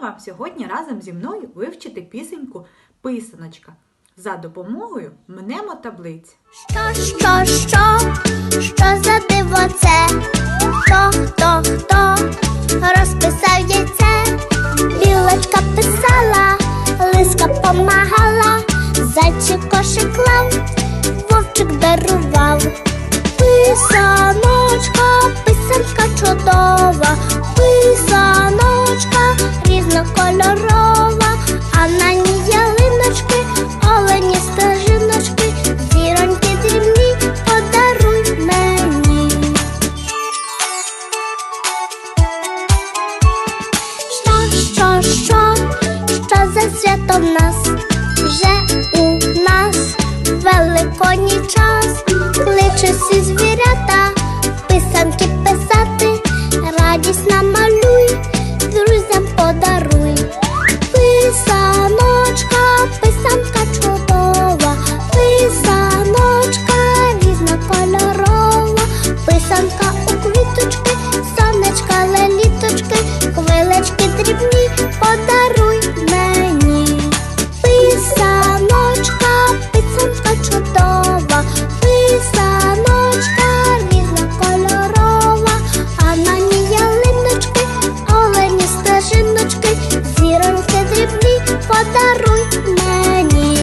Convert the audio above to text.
вам сьогодні разом зі мною вивчити пісеньку Писаночка за допомогою мнемо таблиць. Що, що, що, що за диво це? Хто, хто, хто розписав яйце? Білочка писала, лиска помагала, зайчик кошик клав, вовчик дарував. Вже у нас великодній час, кличе всі звірята,